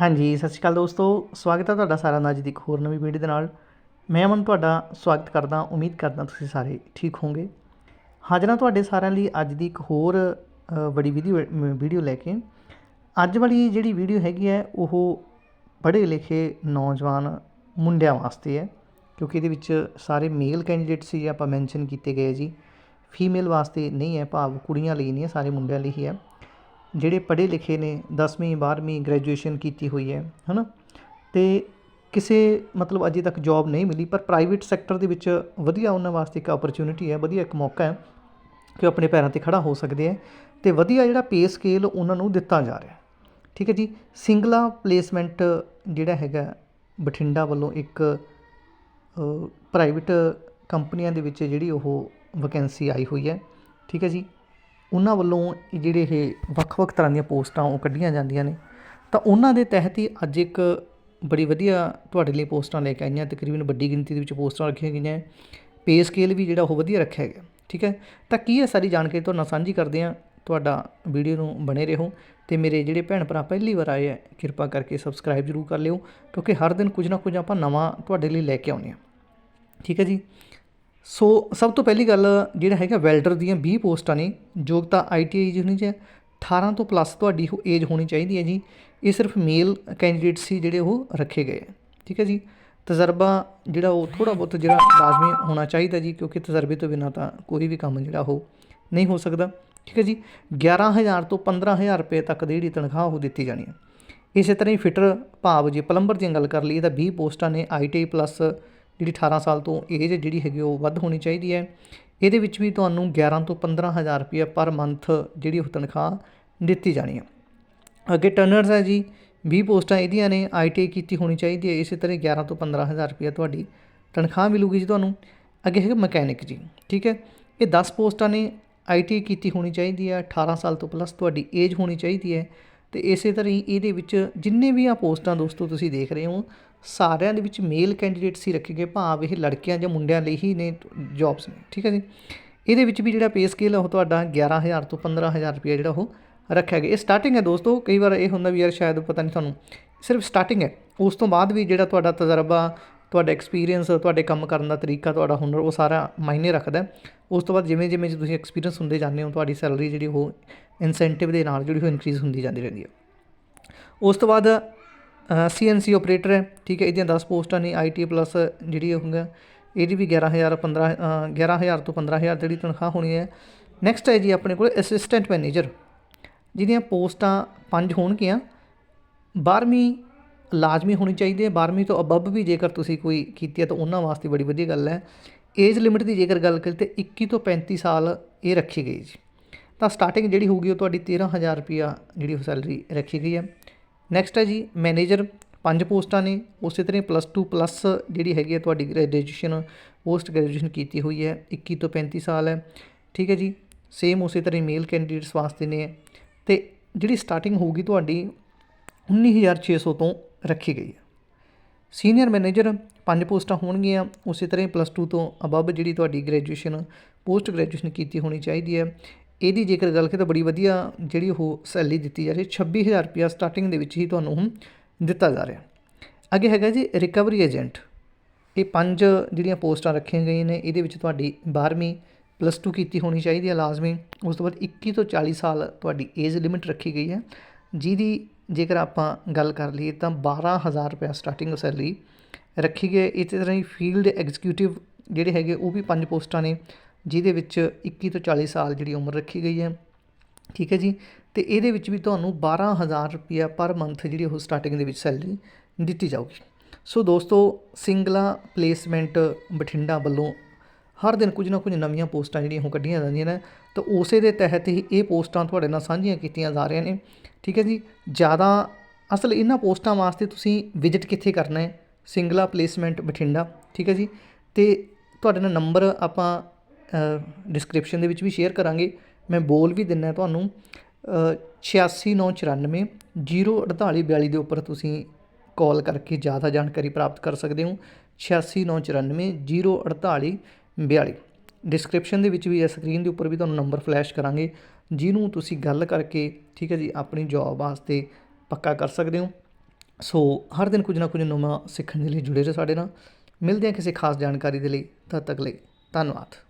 ਹਾਂਜੀ, ਸਤਿ ਸ਼੍ਰੀ ਅਕਾਲ ਦੋਸਤੋ। ਸਵਾਗਤ ਹੈ ਤੁਹਾਡਾ ਸਾਰਿਆਂ ਦਾ ਅੱਜ ਦੀ ਇੱਕ ਹੋਰ ਨਵੀਂ ਵੀਡੀਓ ਦੇ ਨਾਲ। ਮੈਂ ਅਮਨ, ਤੁਹਾਡਾ ਸਵਾਗਤ ਕਰਦਾ, ਉਮੀਦ ਕਰਦਾ ਤੁਸੀਂ ਸਾਰੇ ਠੀਕ ਹੋਵੋਗੇ। ਹਾਜ਼ਰ ਹਾਂ ਤੁਹਾਡੇ ਸਾਰਿਆਂ ਲਈ ਅੱਜ ਦੀ ਇੱਕ ਹੋਰ ਬੜੀ ਵੀਡੀਓ ਵੀਡੀਓ ਲੈ ਕੇ। ਅੱਜ ਵਾਲੀ ਜਿਹੜੀ ਵੀਡੀਓ ਹੈਗੀ ਹੈ, ਉਹ ਪੜ੍ਹੇ ਲਿਖੇ ਨੌਜਵਾਨ ਮੁੰਡਿਆਂ ਵਾਸਤੇ ਹੈ। ਕਿਉਂਕਿ ਇਹਦੇ ਵਿੱਚ ਸਾਰੇ ਮੇਲ ਕੈਂਡੀਡੇਟ ਸੀ ਆਪਾਂ ਮੈਂਸ਼ਨ ਕੀਤੇ ਗਏ ਜੀ। ਫੀਮੇਲ ਵਾਸਤੇ ਨਹੀਂ ਹੈ, ਭਾਵ ਕੁੜੀਆਂ ਲਈ ਨਹੀਂ ਹੈ, ਸਾਰੇ ਮੁੰਡਿਆਂ ਲਈ ਹੀ ਹੈ। ਜਿਹੜੇ ਪੜ੍ਹੇ ਲਿਖੇ ਨੇ, ਦਸਵੀਂ ਬਾਰ੍ਹਵੀਂ ਗ੍ਰੈਜੂਏਸ਼ਨ ਕੀਤੀ ਹੋਈ ਹੈ ਹੈ ਨਾ ਅਤੇ ਕਿਸੇ, ਮਤਲਬ ਅਜੇ ਤੱਕ ਜੋਬ ਨਹੀਂ ਮਿਲੀ, ਪਰ ਪ੍ਰਾਈਵੇਟ ਸੈਕਟਰ ਦੇ ਵਿੱਚ ਵਧੀਆ ਉਹਨਾਂ ਵਾਸਤੇ ਇੱਕ ਓਪਰਚ्युनिटी ਹੈ, ਵਧੀਆ ਇੱਕ ਮੌਕਾ ਹੈ ਕਿ ਉਹ ਆਪਣੇ ਪੈਰਾਂ ਤੇ ਖੜਾ ਹੋ ਸਕਦੇ ਹੈ ਤੇ ਵਧੀਆ ਜਿਹੜਾ ਪੇ ਸਕੇਲ ਉਹਨਾਂ ਨੂੰ ਦਿੱਤਾ ਜਾ ਰਿਹਾ ਠੀਕ ਹੈ ਜੀ? ਸਿੰਗਲਾ ਪਲੇਸਮੈਂਟ ਜਿਹੜਾ ਹੈਗਾ, ਬਠਿੰਡਾ ਵੱਲੋਂ ਇੱਕ ਪ੍ਰਾਈਵੇਟ ਕੰਪਨੀਆਂ ਦੇ ਵਿੱਚ ਜਿਹੜੀ ਉਹ ਵੈਕੈਂਸੀ ਆਈ ਹੋਈ ਹੈ। ਠੀਕ ਹੈ ਜੀ? ਉਹਨਾਂ ਵੱਲੋਂ ਜਿਹੜੇ ਇਹ ਵੱਖ-ਵੱਖ ਤਰ੍ਹਾਂ ਦੀਆਂ ਪੋਸਟਾਂ ਉਹ ਕੱਢੀਆਂ ਜਾਂਦੀਆਂ ਨੇ। ਤਾਂ ਉਹਨਾਂ ਦੇ ਤਹਿਤ ਹੀ ਅੱਜ ਇੱਕ ਬੜੀ ਵਧੀਆ ਤੁਹਾਡੇ ਲਈ ਪੋਸਟਾਂ ਲੈ ਕੇ ਆਈਆਂ। ਤਕਰੀਬਨ ਵੱਡੀ ਗਿਣਤੀ ਦੇ ਵਿੱਚ ਪੋਸਟਾਂ ਰੱਖੀਆਂ ਗਈਆਂ ਪੇ ਸਕੇਲ ਵੀ ਜਿਹੜਾ ਉਹ ਵਧੀਆ ਰੱਖਿਆ ਗਿਆ, ਠੀਕ ਹੈ? ਤਾਂ ਕੀ ਹੈ ਸਾਰੀ ਜਾਣਕਾਰੀ ਤੁਹਾਡੇ ਨਾਲ ਸਾਂਝੀ ਕਰਦੇ ਹਾਂ। ਤੁਹਾਡਾ ਵੀਡੀਓ ਨੂੰ ਬਣੇ ਰਹੋ ਤੇ ਮੇਰੇ ਜਿਹੜੇ ਭੈਣ ਭਰਾ ਪਹਿਲੀ ਵਾਰ ਆਏ ਹੈ ਕਿਰਪਾ ਕਰਕੇ ਸਬਸਕ੍ਰਾਈਬ ਜ਼ਰੂਰ ਕਰ ਲਿਓ ਕਿਉਂਕਿ ਹਰ ਦਿਨ ਕੁਝ ਨਾ ਕੁਝ ਆਪਾਂ ਨਵਾਂ ਤੁਹਾਡੇ ਲਈ ਲੈ ਕੇ ਆਉਂਦੇ ਹਾਂ। ਠੀਕ ਹੈ ਜੀ? ਸੋ ਸਭ ਤੋਂ ਪਹਿਲੀ ਗੱਲ ਜਿਹੜਾ ਹੈਗਾ ਵੈਲਡਰ ਦੀਆਂ 20 ਪੋਸਟਾਂ ਨੇ ਯੋਗਤਾ ਆਈਟੀਆਈ ਦੀ ਹੋਣੀ ਚਾਹੀਦੀ 18 ਤੋਂ ਪਲੱਸ ਤੁਹਾਡੀ ਉਹ ਏਜ ਹੋਣੀ ਚਾਹੀਦੀ ਹੈ ਜੀ। ਇਹ ਸਿਰਫ ਮੇਲ ਕੈਂਡੀਡੇਟ ਸੀ ਜਿਹੜੇ ਉਹ ਰੱਖੇ ਗਏ ਹੈ। ਠੀਕ ਹੈ ਜੀ? ਤਜਰਬਾ ਜਿਹੜਾ ਉਹ ਥੋੜਾ ਬਹੁਤ ਜਿਹੜਾ ਲਾਜ਼ਮੀ ਹੋਣਾ ਚਾਹੀਦਾ ਜੀ, ਕਿਉਂਕਿ ਤਜਰਬੇ ਤੋਂ ਬਿਨਾਂ ਤਾਂ ਕੋਈ ਵੀ ਕੰਮ ਜਿਹੜਾ ਉਹ ਨਹੀਂ ਹੋ ਸਕਦਾ। ਠੀਕ ਹੈ ਜੀ? 11000 ਤੋਂ 15000 ਰੁਪਏ ਤੱਕ ਦੀ ਜਿਹੜੀ ਤਨਖਾਹ ਉਹ ਦਿੱਤੀ ਜਾਣੀ ਹੈ। ਇਸੇ ਤਰ੍ਹਾਂ ਹੀ ਫਿਟਰ ਭਾਵ ਜੇ ਪਲੰਬਰ ਦੀ ਗੱਲ ਕਰ ਲਈਏ ਤਾਂ 20 ਪੋਸਟਾਂ ਨੇ ਆਈਟੀਆਈ ਪਲੱਸ ਜਿਹੜੀ 18 ਸਾਲ ਤੋਂ ਏਜ ਜਿਹੜੀ ਹੈਗੀ ਉਹ ਵੱਧ ਹੋਣੀ ਚਾਹੀਦੀ ਹੈ। ਇਹਦੇ ਵਿੱਚ ਵੀ ਤੁਹਾਨੂੰ 11 ਤੋਂ 15000 ਰੁਪਏ ਪਰ ਮੰਥ ਜਿਹੜੀ ਉਹ ਤਨਖਾਹ ਦਿੱਤੀ ਜਾਣੀ ਹੈ ਅੱਗੇ ਟਰਨਰਸ ਹੈ ਜੀ 20 ਪੋਸਟਾਂ ਇਹਦੀਆਂ ਨੇ ਆਈਟੀਆਈ ਕੀਤੀ ਹੋਣੀ ਚਾਹੀਦੀ ਹੈ, ਇਸੇ ਤਰ੍ਹਾਂ 11 ਤੋਂ 15000 ਰੁਪਏ ਤੁਹਾਡੀ ਤਨਖਾਹ ਮਿਲੂਗੀ ਜੀ ਤੁਹਾਨੂੰ। ਅੱਗੇ ਹੈਗਾ ਮਕੈਨਿਕ ਜੀ, ਠੀਕ ਹੈ। ਇਹ 10 ਪੋਸਟਾਂ ਨੇ ਆਈਟੀਆਈ ਕੀਤੀ ਹੋਣੀ ਚਾਹੀਦੀ ਹੈ 18 ਸਾਲ ਤੋਂ ਪਲੱਸ ਤੁਹਾਡੀ ਏਜ ਹੋਣੀ ਚਾਹੀਦੀ ਹੈ। ਤੇ ਇਸੇ ਤਰ੍ਹਾਂ ਹੀ ਇਹਦੇ ਵਿੱਚ ਜਿੰਨੇ ਵੀ ਆ ਪੋਸਟਾਂ ਦੋਸਤੋ ਤੁਸੀਂ ਦੇਖ ਰਹੇ ਹੋ ਸਾਰਿਆਂ ਦੇ ਵਿੱਚ ਮੇਲ ਕੈਂਡੀਡੇਟਸ ਹੀ ਰੱਖੇ ਗਏ, ਭਾਵ ਇਹ ਲੜਕੀਆਂ ਜਾਂ ਮੁੰਡਿਆਂ ਲਈ ਹੀ ਨੇ ਜੌਬਸ ਨੇ, ਠੀਕ ਹੈ ਜੀ? ਇਹਦੇ ਵਿੱਚ ਵੀ ਜਿਹੜਾ ਪੇ ਸਕੇਲ ਉਹ ਤੁਹਾਡਾ 11000 ਤੋਂ 15000 ਰੁਪਏ ਜਿਹੜਾ ਉਹ ਰੱਖਿਆ ਗਿਆ। ਇਹ ਸਟਾਰਟਿੰਗ ਹੈ ਦੋਸਤੋ, ਕਈ ਵਾਰ ਇਹ ਹੁੰਦਾ ਵੀ ਯਾਰ ਸ਼ਾਇਦ ਪਤਾ ਨਹੀਂ ਤੁਹਾਨੂੰ, ਸਿਰਫ ਸਟਾਰਟਿੰਗ ਹੈ। ਉਸ ਤੋਂ ਬਾਅਦ ਵੀ ਜਿਹੜਾ ਤੁਹਾਡਾ ਤਜਰਬਾ, ਤੁਹਾਡਾ ਐਕਸਪੀਰੀਅੰਸ ਤੁਹਾਡੇ ਕੰਮ ਕਰਨ ਦਾ ਤਰੀਕਾ, ਤੁਹਾਡਾ ਹੁਨਰ, ਉਹ ਸਾਰਾ ਮਾਇਨੇ ਰੱਖਦਾ ਉਸ ਤੋਂ ਬਾਅਦ ਜਿਵੇਂ ਜਿਵੇਂ ਤੁਸੀਂ ਐਕਸਪੀਰੀਅੰਸ ਹੁੰਦੇ ਜਾਂਦੇ ਹੋ, ਤੁਹਾਡੀ ਸੈਲਰੀ ਜਿਹੜੀ ਉਹ ਇਨਸੈਂਟਿਵ ਦੇ ਨਾਲ ਜਿਹੜੀ ਉਹ ਇਨਕਰੀਜ਼ ਹੁੰਦੀ ਜਾਂਦੀ ਰਹਿੰਦੀ ਹੈ। ਉਸ ਤੋਂ ਬਾਅਦ ਸੀਐਨਸੀ ਆਪਰੇਟਰ ਹੈ ਠੀਕ ਹੈ ਇਹਦੀਆਂ 10 ਪੋਸਟਾਂ ਨੇ ਆਈਟੀ ਪਲੱਸ ਜਿਹੜੀ ਹੋਊਗਾ ਇਹਦੀ ਵੀ 11000 15 ਅ, 11000 ਤੋਂ 15000 ਜਿਹੜੀ ਤਨਖਾਹ ਹੋਣੀ ਹੈ। ਨੈਕਸਟ ਹੈ ਜੀ ਆਪਣੇ ਕੋਲ ਅਸਿਸਟੈਂਟ ਮੈਨੇਜਰ ਜਿਹਦੀਆਂ ਪੋਸਟਾਂ ਪੰਜ ਹੋਣਗੀਆਂ। 12ਵੀਂ ਲਾਜ਼ਮੀ ਹੋਣੀ ਚਾਹੀਦੀ ਹੈ 12ਵੀਂ ਤੋਂ ਅਬਵ ਵੀ ਜੇਕਰ ਤੁਸੀਂ ਕੋਈ ਕੀਤੀ ਹੈ ਤਾਂ ਉਹਨਾਂ ਵਾਸਤੇ ਬੜੀ ਵਧੀਆ ਗੱਲ ਹੈ। ਏਜ ਲਿਮਿਟ ਦੀ ਜੇਕਰ ਗੱਲ ਕਰੀਏ ਤੇ 21 ਤੋਂ 35 ਸਾਲ ਇਹ ਰੱਖੀ ਗਈ ਜੀ। ਤਾਂ ਸਟਾਰਟਿੰਗ ਜਿਹੜੀ ਹੋਊਗੀ ਉਹ ਤੁਹਾਡੀ 13000 ਰੁਪਿਆ ਜਿਹੜੀ ਉਹ ਸੈਲਰੀ ਰੱਖੀ ਗਈ ਹੈ। ਨੈਕਸਟ ਹੈ ਜੀ ਮੈਨੇਜਰ ਪੰਜ ਪੋਸਟਾਂ ਨੇ, ਉਸੇ ਤਰ੍ਹਾਂ ਪਲੱਸ 2 ਪਲੱਸ ਜਿਹੜੀ ਹੈਗੀ ਹੈ ਤੁਹਾਡੀ ਗ੍ਰੈਜੂਏਸ਼ਨ ਪੋਸਟ ਗ੍ਰੈਜੂਏਸ਼ਨ ਕੀਤੀ ਹੋਈ ਹੈ 21 ਤੋਂ 35 ਸਾਲ ਹੈ। ਠੀਕ ਹੈ ਜੀ ਸੇਮ ਉਸੇ ਤਰ੍ਹਾਂ ਮੇਲ ਕੈਂਡੀਡੇਟਸ ਵਾਸਤੇ ਨੇ। ਤੇ ਜਿਹੜੀ ਸਟਾਰਟਿੰਗ ਹੋਊਗੀ ਤੁਹਾਡੀ 19600 ਤੋਂ ਰੱਖੀ ਗਈ ਹੈ। ਸੀਨੀਅਰ ਮੈਨੇਜਰ ਪੰਜ ਪੋਸਟਾਂ ਹੋਣਗੀਆਂ, ਉਸੇ ਤਰ੍ਹਾਂ ਪਲੱਸ 2 ਤੋਂ ਅਬਵ ਜਿਹੜੀ ਤੁਹਾਡੀ ਗ੍ਰੈਜੂਏਸ਼ਨ ਪੋਸਟ ਗ੍ਰੈਜੂਏਸ਼ਨ ਕੀਤੀ ਹੋਣੀ ਚਾਹੀਦੀ ਹੈ। ਇਹਦੀ ਜੇਕਰ ਗੱਲ ਕਰੀਏ ਤਾਂ ਬੜੀ ਵਧੀਆ ਜਿਹੜੀ ਉਹ ਸੈਲਰੀ ਦਿੱਤੀ ਜਾ ਰਹੀ ਹੈ 26000 ਰੁਪਿਆ ਸਟਾਰਟਿੰਗ ਦੇ ਵਿੱਚ ਹੀ ਤੁਹਾਨੂੰ ਹੁਣ ਦਿੱਤਾ ਜਾ ਰਿਹਾ। ਅੱਗੇ ਹੈਗਾ ਜੀ ਰਿਕਵਰੀ ਏਜੰਟ ਇਹ ਪੰਜ ਜਿਹੜੀਆਂ ਪੋਸਟਾਂ ਰੱਖੀਆਂ ਗਈਆਂ ਨੇ, ਇਹਦੇ ਵਿੱਚ ਤੁਹਾਡੀ 12ਵੀਂ ਪਲੱਸ 2 ਕੀਤੀ ਹੋਣੀ ਚਾਹੀਦੀ ਹੈ, ਲਾਜ਼ਮੀ। ਉਸ ਤੋਂ ਬਾਅਦ 21 ਤੋਂ 40 ਸਾਲ ਤੁਹਾਡੀ ਏਜ ਲਿਮਿਟ ਰੱਖੀ ਗਈ ਹੈ। ਜਿਹਦੀ ਜੇਕਰ ਆਪਾਂ ਗੱਲ ਕਰ ਲਈਏ ਤਾਂ 12000 ਰੁਪਏ ਸਟਾਰਟਿੰਗ ਸੈਲਰੀ ਰੱਖੀ ਗਈ ਹੈ। ਇਸੇ ਤਰ੍ਹਾਂ ਹੀ ਫੀਲਡ ਐਗਜ਼ੀਕਿਊਟਿਵ ਜਿਹੜੇ ਹੈਗੇ ਉਹ ਵੀ ਪੰਜ ਪੋਸਟਾਂ ਨੇ। ਜਿਹਦੇ ਵਿੱਚ 21 ਤੋਂ 40 ਸਾਲ ਜਿਹੜੀ ਉਮਰ ਰੱਖੀ ਗਈ ਹੈ। ਠੀਕ ਹੈ ਜੀ? ਤੇ ਇਹਦੇ ਵਿੱਚ ਵੀ ਤੁਹਾਨੂੰ 12000 ਰੁਪਇਆ ਪਰ ਮੰਥ ਜਿਹੜੀ ਉਹ ਸਟਾਰਟਿੰਗ ਦੇ ਵਿੱਚ ਸੈਲਰੀ ਦਿੱਤੀ ਜਾਊਗੀ। ਸੋ ਦੋਸਤੋ ਸਿੰਗਲਾ ਪਲੇਸਮੈਂਟ ਬਠਿੰਡਾ ਵੱਲੋਂ ਹਰ ਦਿਨ ਕੁਝ ਨਾ ਕੁਝ ਨਵੀਆਂ ਪੋਸਟਾਂ ਜਿਹੜੀਆਂ ਉਹ ਕੱਢੀਆਂ ਜਾਂਦੀਆਂ ਨੇ। ਤਾਂ ਉਸੇ ਦੇ ਤਹਿਤ ਹੀ ਇਹ ਪੋਸਟਾਂ ਤੁਹਾਡੇ ਨਾਲ ਸਾਂਝੀਆਂ ਕੀਤੀਆਂ ਜਾ ਰਹੀਆਂ ਨੇ। ਠੀਕ ਹੈ ਜੀ? ਜ਼ਿਆਦਾ ਅਸਲ ਇਹਨਾਂ ਪੋਸਟਾਂ ਵਾਸਤੇ ਤੁਸੀਂ ਵਿਜ਼ਿਟ ਕਿੱਥੇ ਕਰਨਾ ਹੈ? ਸਿੰਗਲਾ ਪਲੇਸਮੈਂਟ ਬਠਿੰਡਾ। ਠੀਕ ਹੈ ਜੀ? ਤੇ ਤੁਹਾਡੇ ਨਾਲ ਨੰਬਰ ਆਪਾਂ ਡਿਸਕ੍ਰਿਪਸ਼ਨ ਦੇ ਵਿੱਚ ਵੀ ਸ਼ੇਅਰ ਕਰਾਂਗੇ। ਮੈਂ ਬੋਲ ਵੀ ਦਿੰਨਾ ਤੁਹਾਨੂੰ ਅ, 8694 04842 ਦੇ ਉੱਪਰ ਤੁਸੀਂ ਕਾਲ ਕਰਕੇ ਜ਼ਿਆਦਾ ਜਾਣਕਾਰੀ ਪ੍ਰਾਪਤ ਕਰ ਸਕਦੇ ਹੋ। 8694 04842 ਡਿਸਕ੍ਰਿਪਸ਼ਨ ਦੇ ਵਿੱਚ ਵੀ ਜਾਂ ਸਕਰੀਨ ਦੇ ਉੱਪਰ ਵੀ ਤੁਹਾਨੂੰ ਨੰਬਰ ਫਲੈਸ਼ ਕਰਾਂਗੇ। ਜਿਹਨੂੰ ਤੁਸੀਂ ਗੱਲ ਕਰਕੇ ਠੀਕ ਹੈ ਜੀ ਆਪਣੀ ਜੌਬ ਵਾਸਤੇ ਪੱਕਾ ਕਰ ਸਕਦੇ ਹੋ। ਸੋ ਹਰ ਦਿਨ ਕੁਝ ਨਾ ਕੁਝ ਨਵਾਂ ਸਿੱਖਣ ਦੇ ਲਈ ਜੁੜੇ ਰਹੋ ਸਾਡੇ ਨਾਲ। ਮਿਲਦੇ ਹਾਂ ਕਿਸੇ ਖਾਸ ਜਾਣਕਾਰੀ ਦੇ ਲਈ ਤਦ ਤੱਕ ਲਈ ਧੰਨਵਾਦ।